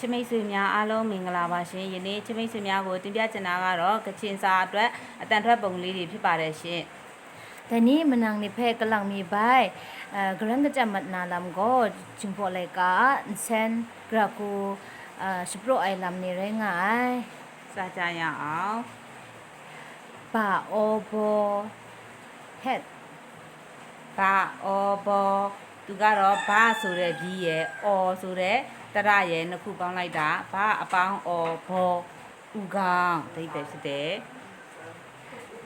ချစ်မိတ်ဆွေများအားလုံးမင်္ဂလာပါရှင်ယနေ့ချစ်မိတ်ဆွေများကိုတင်ပြချင်တာကတော့ကချင်စာအတွက်အတန်ထွက်ပုံလေးတွေဖြစ်ပါတယ်ရှင်တနေ့မနန်နေဖဲကလောင်မီဘိုင်အဂရန်ကကြမတ်နာလမ်ကိုဂျင်ဖိုလေကာဆန်ဂရကူအစပရိုအိုင်လမ်နေရငိုင်စာကြရအောင်ပါအိုဘောဟက်ပါအိုဘော သူကတော့ဘာဆိုတဲ့ပြီးရဲ့အော်ဆိုတဲ့တရရဲ့နှစ်ခုပေါင်းလိုက်တာဘာအပေါင်းအော်ဘောဥကောင်အဓိပ္ပာယ်ဖြစ်တယ်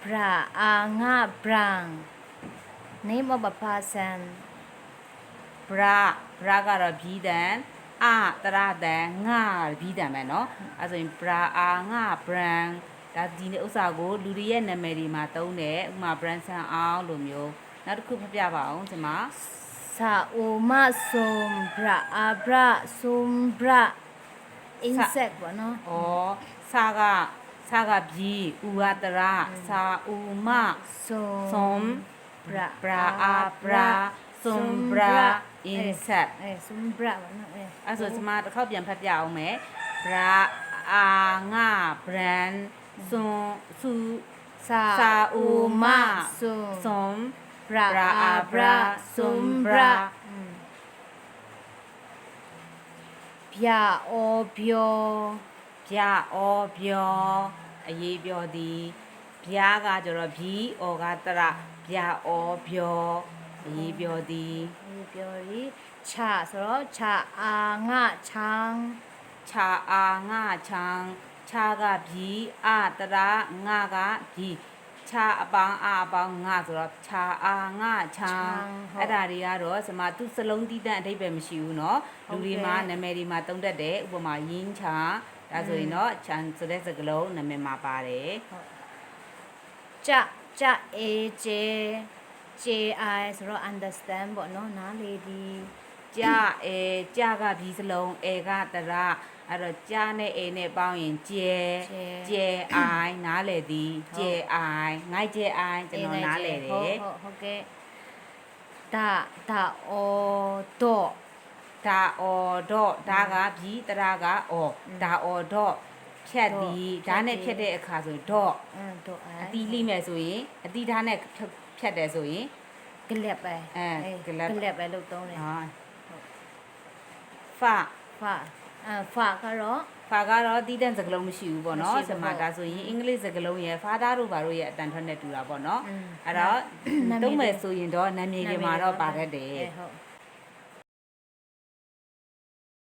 พระอางาบรัง name of a person ဗရာဗရာကတော့ဘီဒန်အတရတန်ငါဘီဒန်ပဲเนาะအဲဆိုရင်ဗရာအာငါဘရန်ဒါဒီနေ့ဥစ္စာကိုလူတွေရဲ့နာမည်တွေမှာသုံးတယ်ဥပမာ brand ဆန်အောင်လိုမျိုးနောက်တစ်ခုဖတ်ပြပါအောင်ဒီမှာ สาอุมาสุมพระอาพระสุมพระอินเสกวะเนาะอ๋อสากะสากะบีอุอัตระสาอุมาสุมสุมพระพระอาพระสุมพระอินเสกเออสุมพระวะเนาะเอออะสุดมาเข้าเปลี่ยนพัดยาวไหมพระอางาแบรนสุสุสาอุมาสุม bra a bra sum bra ပြအောပြောပြအောပြောအရေးပြောသည်ပြားကကျတော့ဘီအောကတရပြအောပြောအရေးပြောသည်ပြောသည်ချဆိုတော့ချအာငါချမ်းချာအာငါချမ်းချာကဘီအာတရငါကဘီ ခြာအပေါင်းအအပေါင်းငါဆိုတော့ခြာအာငါချံအဲ့ဒါတွေကတော့စမသူစလုံးတီးတဲ့အဓိပ္ပာယ်မရှိဘူးเนาะလူတွေမှာနာမည်တွေမှာတုံးတတ်တယ်ဥပမာယင်းချာဒါဆိုရင်တော့ချံဆိုတဲ့စကားလုံးနာမည်မှာပါတယ် จะจะเอเจ J I สโร understand บ่เนาะนาเลดี ကြာအဲကြာကဘီစလုံးအဲကတရအဲ့တော့ကြာနဲ့အဲနဲ့ပေါင်းရင်ကျဲကျဲအိုင်နားလေသည်ကျဲအိုင်ငိုက်ကျဲအိုင်ကျွန်တော်နားလေတယ်ဟုတ်ဟုတ်ကဲ့ဒါဒါအော်တော့ဒါအော်တော့ဒါကဘီတရကအော်ဒါအော်တော့ဖြတ်သည်ဓာတ်နဲ့ဖြတ်တဲ့အခါဆိုတော့အင်းတော့အတီးလိမဲ့ဆိုရင်အတီးဓာတ်နဲ့ဖြတ်တယ်ဆိုရင်ကလပ်ပဲအဲကလပ်ပဲလို့သုံးတယ် ဖဖအဖကတော့ဖကတော့တီးတန့်စကားလုံးမရှိဘူးပေါ့နော်ဆမဒါဆိုရင်အင်္ဂလိပ်စကားလုံးရယ်ဖာသားတို့ဘာတို့ရဲ့အတန်ထွက်နဲ့တူတာပေါ့နော်အဲ့တော့တုံးမယ်ဆိုရင်တော့နာမည်တွေမှာတော့ပါတတ်တယ်ဟုတ်